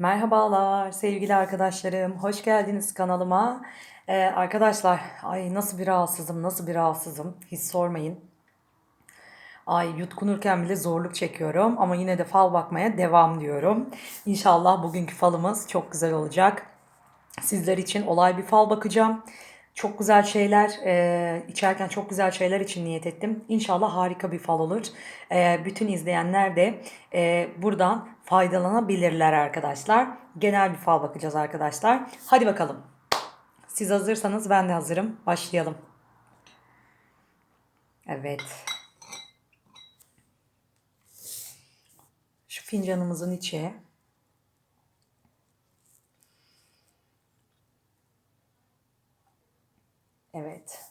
Merhabalar sevgili arkadaşlarım. Hoş geldiniz kanalıma. Ee, arkadaşlar, ay nasıl bir rahatsızım, nasıl bir rahatsızım. Hiç sormayın. Ay yutkunurken bile zorluk çekiyorum ama yine de fal bakmaya devam diyorum. İnşallah bugünkü falımız çok güzel olacak. Sizler için olay bir fal bakacağım. Çok güzel şeyler, e, içerken çok güzel şeyler için niyet ettim. İnşallah harika bir fal olur. E, bütün izleyenler de e, buradan faydalanabilirler arkadaşlar. Genel bir fal bakacağız arkadaşlar. Hadi bakalım. Siz hazırsanız ben de hazırım. Başlayalım. Evet. Şu fincanımızın içi. Evet.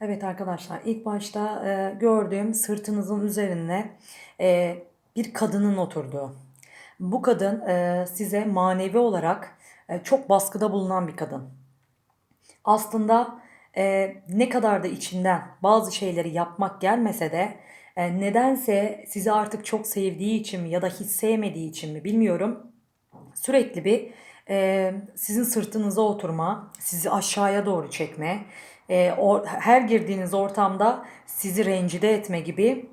Evet arkadaşlar ilk başta e, gördüğüm sırtınızın üzerine e, bir kadının oturduğu. Bu kadın e, size manevi olarak e, çok baskıda bulunan bir kadın. Aslında e, ne kadar da içinden bazı şeyleri yapmak gelmese de e, nedense sizi artık çok sevdiği için mi ya da hiç sevmediği için mi bilmiyorum. Sürekli bir e, sizin sırtınıza oturma, sizi aşağıya doğru çekme, e, o, her girdiğiniz ortamda sizi rencide etme gibi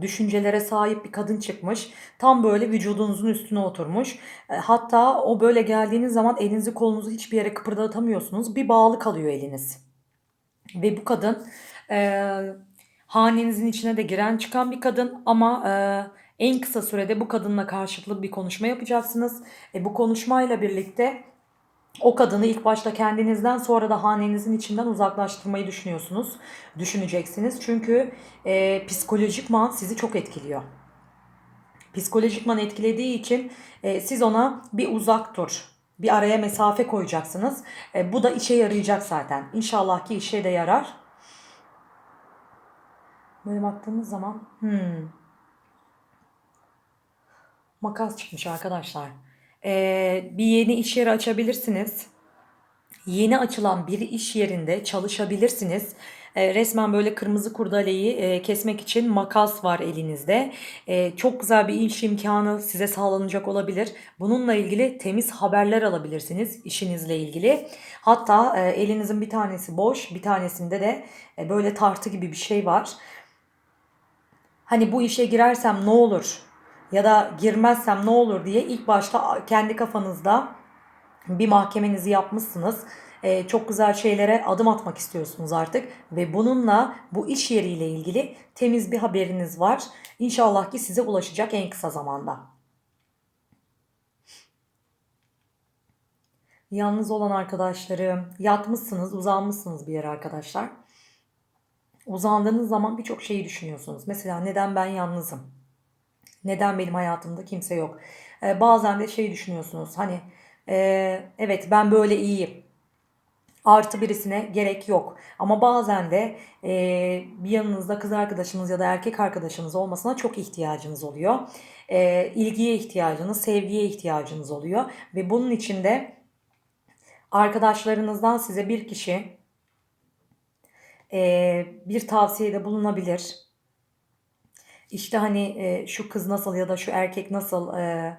düşüncelere sahip bir kadın çıkmış. Tam böyle vücudunuzun üstüne oturmuş. E, hatta o böyle geldiğiniz zaman elinizi kolunuzu hiçbir yere kıpırdatamıyorsunuz. Bir bağlı kalıyor eliniz. Ve bu kadın e, hanenizin içine de giren çıkan bir kadın ama e, en kısa sürede bu kadınla karşılıklı bir konuşma yapacaksınız. E, bu konuşmayla birlikte o kadını ilk başta kendinizden sonra da hanenizin içinden uzaklaştırmayı düşünüyorsunuz. Düşüneceksiniz. Çünkü e, psikolojikman sizi çok etkiliyor. Psikolojikman etkilediği için e, siz ona bir uzak dur. Bir araya mesafe koyacaksınız. E, bu da işe yarayacak zaten. İnşallah ki işe de yarar. Böyle baktığımız zaman hmm, makas çıkmış arkadaşlar. Ee, bir yeni iş yeri açabilirsiniz. Yeni açılan bir iş yerinde çalışabilirsiniz. Ee, resmen böyle kırmızı kurdaleyi e, kesmek için makas var elinizde. Ee, çok güzel bir iş imkanı size sağlanacak olabilir. Bununla ilgili temiz haberler alabilirsiniz işinizle ilgili. Hatta e, elinizin bir tanesi boş, bir tanesinde de e, böyle tartı gibi bir şey var. Hani bu işe girersem ne olur ya da girmezsem ne olur diye ilk başta kendi kafanızda bir mahkemenizi yapmışsınız. Ee, çok güzel şeylere adım atmak istiyorsunuz artık ve bununla bu iş yeriyle ilgili temiz bir haberiniz var. İnşallah ki size ulaşacak en kısa zamanda. Yalnız olan arkadaşlarım, yatmışsınız, uzanmışsınız bir yere arkadaşlar. Uzandığınız zaman birçok şeyi düşünüyorsunuz. Mesela neden ben yalnızım? Neden benim hayatımda kimse yok? Ee, bazen de şey düşünüyorsunuz. Hani e, evet ben böyle iyiyim. Artı birisine gerek yok. Ama bazen de e, bir yanınızda kız arkadaşınız ya da erkek arkadaşınız olmasına çok ihtiyacınız oluyor. E, ilgiye ihtiyacınız, sevgiye ihtiyacınız oluyor. Ve bunun için de arkadaşlarınızdan size bir kişi e, bir tavsiyede bulunabilir işte hani e, şu kız nasıl ya da şu erkek nasıl e,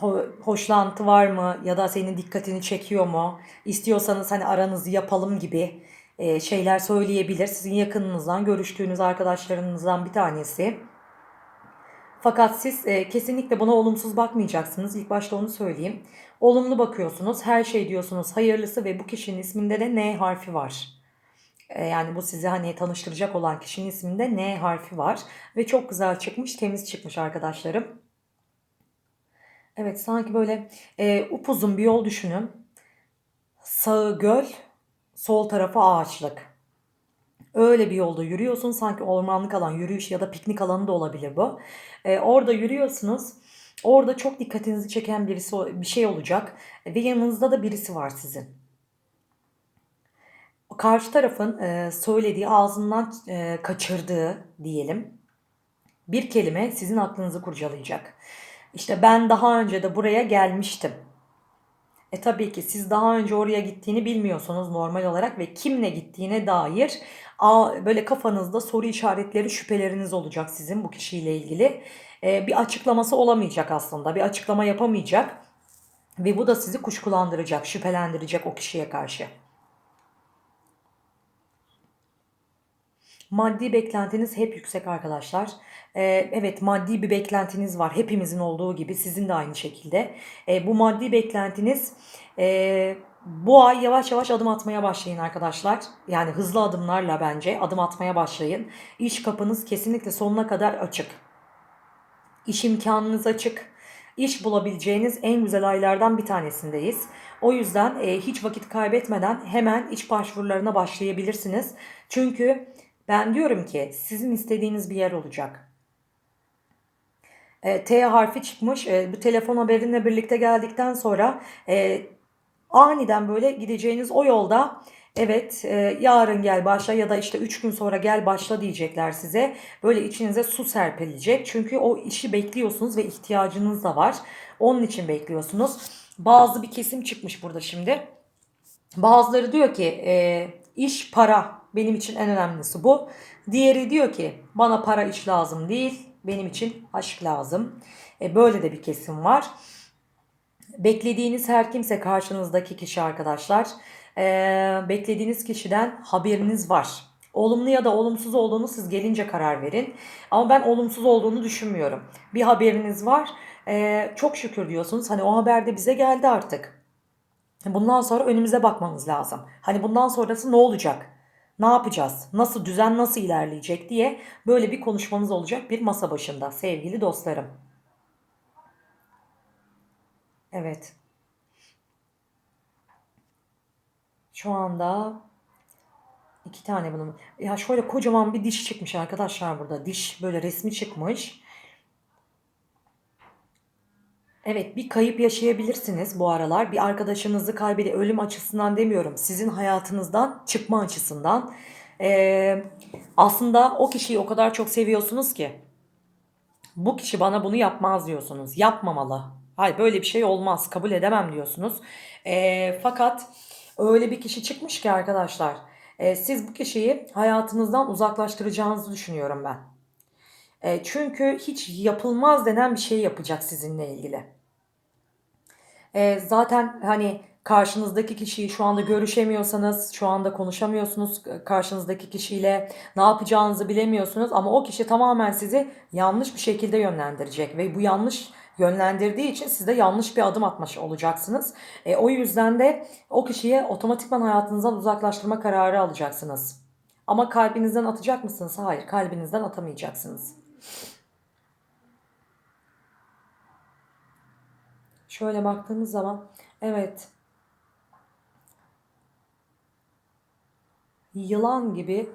ho- hoşlantı var mı ya da senin dikkatini çekiyor mu? İstiyorsanız hani aranızı yapalım gibi e, şeyler söyleyebilir. Sizin yakınınızdan, görüştüğünüz arkadaşlarınızdan bir tanesi. Fakat siz e, kesinlikle buna olumsuz bakmayacaksınız. İlk başta onu söyleyeyim. Olumlu bakıyorsunuz. Her şey diyorsunuz hayırlısı ve bu kişinin isminde de N harfi var. E, yani bu sizi hani tanıştıracak olan kişinin isminde N harfi var. Ve çok güzel çıkmış, temiz çıkmış arkadaşlarım. Evet sanki böyle e, upuzun bir yol düşünün. Sağı göl, sol tarafı ağaçlık. Öyle bir yolda yürüyorsun sanki ormanlık alan, yürüyüş ya da piknik alanı da olabilir bu. E, orada yürüyorsunuz. Orada çok dikkatinizi çeken birisi bir şey olacak ve yanınızda da birisi var sizin karşı tarafın e, söylediği ağzından e, kaçırdığı diyelim bir kelime sizin aklınızı kurcalayacak. İşte ben daha önce de buraya gelmiştim. E tabii ki siz daha önce oraya gittiğini bilmiyorsunuz normal olarak ve kimle gittiğine dair böyle kafanızda soru işaretleri, şüpheleriniz olacak sizin bu kişiyle ilgili. E, bir açıklaması olamayacak aslında. Bir açıklama yapamayacak. Ve bu da sizi kuşkulandıracak, şüphelendirecek o kişiye karşı. Maddi beklentiniz hep yüksek arkadaşlar. Ee, evet maddi bir beklentiniz var. Hepimizin olduğu gibi sizin de aynı şekilde. Ee, bu maddi beklentiniz e, bu ay yavaş yavaş adım atmaya başlayın arkadaşlar. Yani hızlı adımlarla bence adım atmaya başlayın. İş kapınız kesinlikle sonuna kadar açık. İş imkanınız açık. İş bulabileceğiniz en güzel aylardan bir tanesindeyiz. O yüzden e, hiç vakit kaybetmeden hemen iş başvurularına başlayabilirsiniz. Çünkü ben diyorum ki sizin istediğiniz bir yer olacak. E, T harfi çıkmış. E, bu telefon haberinle birlikte geldikten sonra e, aniden böyle gideceğiniz o yolda evet e, yarın gel başla ya da işte 3 gün sonra gel başla diyecekler size. Böyle içinize su serpilecek. Çünkü o işi bekliyorsunuz ve ihtiyacınız da var. Onun için bekliyorsunuz. Bazı bir kesim çıkmış burada şimdi. Bazıları diyor ki e, iş para benim için en önemlisi bu. Diğeri diyor ki bana para iş lazım değil benim için aşk lazım. E, böyle de bir kesim var. Beklediğiniz her kimse karşınızdaki kişi arkadaşlar. E, beklediğiniz kişiden haberiniz var. Olumlu ya da olumsuz olduğunu siz gelince karar verin. Ama ben olumsuz olduğunu düşünmüyorum. Bir haberiniz var. E, çok şükür diyorsunuz. Hani o haber de bize geldi artık. Bundan sonra önümüze bakmamız lazım. Hani bundan sonrası ne olacak? Ne yapacağız? Nasıl düzen nasıl ilerleyecek diye böyle bir konuşmamız olacak bir masa başında sevgili dostlarım. Evet. Şu anda iki tane bunun. Ya şöyle kocaman bir diş çıkmış arkadaşlar burada. Diş böyle resmi çıkmış. Evet, bir kayıp yaşayabilirsiniz bu aralar. Bir arkadaşınızı kaybede ölüm açısından demiyorum. Sizin hayatınızdan çıkma açısından. Ee, aslında o kişiyi o kadar çok seviyorsunuz ki. Bu kişi bana bunu yapmaz diyorsunuz. Yapmamalı. Hayır böyle bir şey olmaz. Kabul edemem diyorsunuz. Ee, fakat öyle bir kişi çıkmış ki arkadaşlar. e, siz bu kişiyi hayatınızdan uzaklaştıracağınızı düşünüyorum ben. E, çünkü hiç yapılmaz denen bir şey yapacak sizinle ilgili. E, zaten hani karşınızdaki kişiyi şu anda görüşemiyorsanız, şu anda konuşamıyorsunuz karşınızdaki kişiyle, ne yapacağınızı bilemiyorsunuz ama o kişi tamamen sizi yanlış bir şekilde yönlendirecek ve bu yanlış yönlendirdiği için siz de yanlış bir adım atmış olacaksınız. E, o yüzden de o kişiyi otomatikman hayatınızdan uzaklaştırma kararı alacaksınız. Ama kalbinizden atacak mısınız? Hayır, kalbinizden atamayacaksınız. Şöyle baktığımız zaman evet yılan gibi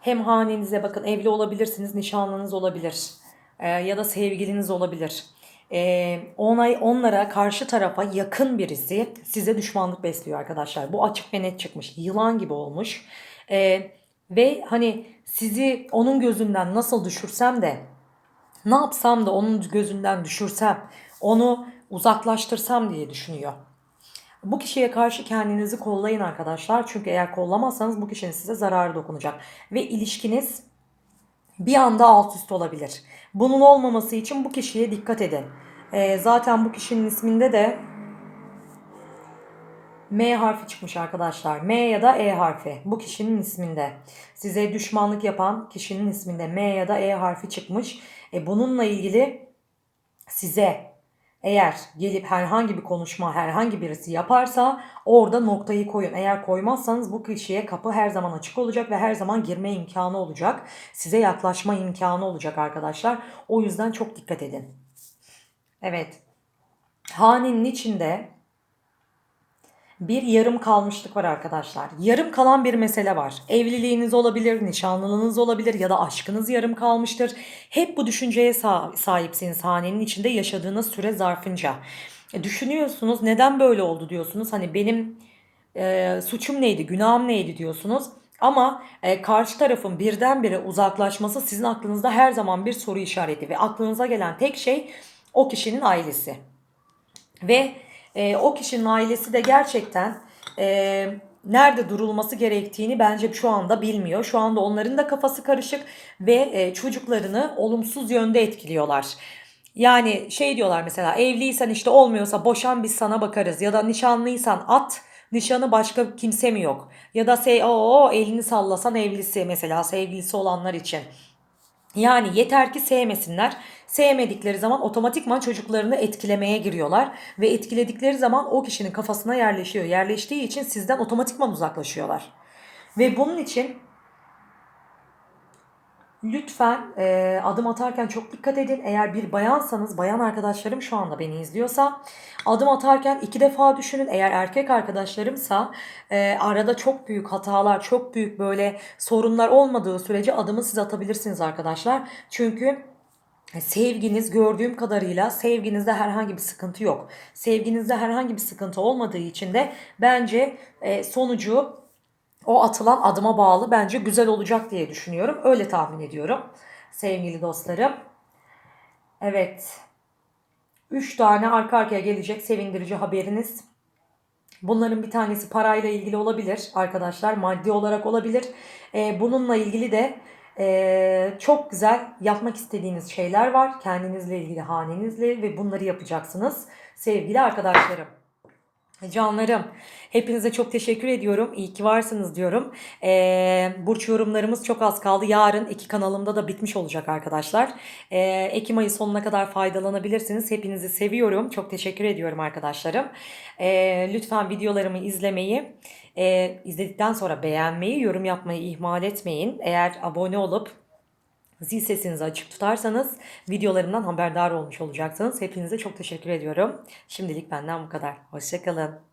hem hanenize bakın evli olabilirsiniz, nişanlınız olabilir e, ya da sevgiliniz olabilir. E, onay onlara karşı tarafa yakın birisi size düşmanlık besliyor arkadaşlar. Bu açık ve net çıkmış. Yılan gibi olmuş. E, ve hani sizi onun gözünden nasıl düşürsem de ne yapsam da onun gözünden düşürsem, onu uzaklaştırsam diye düşünüyor. Bu kişiye karşı kendinizi kollayın arkadaşlar. Çünkü eğer kollamazsanız bu kişinin size zararı dokunacak. Ve ilişkiniz bir anda alt üst olabilir. Bunun olmaması için bu kişiye dikkat edin. Ee, zaten bu kişinin isminde de M harfi çıkmış arkadaşlar. M ya da E harfi. Bu kişinin isminde. Size düşmanlık yapan kişinin isminde M ya da E harfi çıkmış. E, bununla ilgili size eğer gelip herhangi bir konuşma herhangi birisi yaparsa orada noktayı koyun. Eğer koymazsanız bu kişiye kapı her zaman açık olacak ve her zaman girme imkanı olacak. Size yaklaşma imkanı olacak arkadaşlar. O yüzden çok dikkat edin. Evet. Hanenin içinde bir yarım kalmışlık var arkadaşlar. Yarım kalan bir mesele var. Evliliğiniz olabilir, nişanlılığınız olabilir ya da aşkınız yarım kalmıştır. Hep bu düşünceye sahipsiniz hanenin içinde yaşadığınız süre zarfınca. E, düşünüyorsunuz neden böyle oldu diyorsunuz. Hani benim e, suçum neydi, günahım neydi diyorsunuz. Ama e, karşı tarafın birdenbire uzaklaşması sizin aklınızda her zaman bir soru işareti ve aklınıza gelen tek şey o kişinin ailesi. Ve e, o kişinin ailesi de gerçekten e, nerede durulması gerektiğini bence şu anda bilmiyor. Şu anda onların da kafası karışık ve e, çocuklarını olumsuz yönde etkiliyorlar. Yani şey diyorlar mesela evliysen işte olmuyorsa boşan biz sana bakarız ya da nişanlıysan at nişanı başka kimse mi yok ya da se o elini sallasan evlisi mesela sevgilisi olanlar için. Yani yeter ki sevmesinler. Sevmedikleri zaman otomatikman çocuklarını etkilemeye giriyorlar ve etkiledikleri zaman o kişinin kafasına yerleşiyor. Yerleştiği için sizden otomatikman uzaklaşıyorlar. Ve bunun için Lütfen e, adım atarken çok dikkat edin. Eğer bir bayansanız, bayan arkadaşlarım şu anda beni izliyorsa adım atarken iki defa düşünün. Eğer erkek arkadaşlarımsa e, arada çok büyük hatalar, çok büyük böyle sorunlar olmadığı sürece adımı siz atabilirsiniz arkadaşlar. Çünkü Sevginiz gördüğüm kadarıyla sevginizde herhangi bir sıkıntı yok. Sevginizde herhangi bir sıkıntı olmadığı için de bence e, sonucu o atılan adıma bağlı bence güzel olacak diye düşünüyorum. Öyle tahmin ediyorum sevgili dostlarım. Evet. 3 tane arka arkaya gelecek sevindirici haberiniz. Bunların bir tanesi parayla ilgili olabilir arkadaşlar. Maddi olarak olabilir. Ee, bununla ilgili de e, çok güzel yapmak istediğiniz şeyler var. Kendinizle ilgili, hanenizle ve bunları yapacaksınız sevgili arkadaşlarım. Canlarım, hepinize çok teşekkür ediyorum. İyi ki varsınız diyorum. Ee, burç yorumlarımız çok az kaldı. Yarın iki kanalımda da bitmiş olacak arkadaşlar. Ee, Ekim ayı sonuna kadar faydalanabilirsiniz. Hepinizi seviyorum. Çok teşekkür ediyorum arkadaşlarım. Ee, lütfen videolarımı izlemeyi, e, izledikten sonra beğenmeyi, yorum yapmayı ihmal etmeyin. Eğer abone olup Zil sesinizi açık tutarsanız videolarımdan haberdar olmuş olacaksınız. Hepinize çok teşekkür ediyorum. Şimdilik benden bu kadar. Hoşçakalın.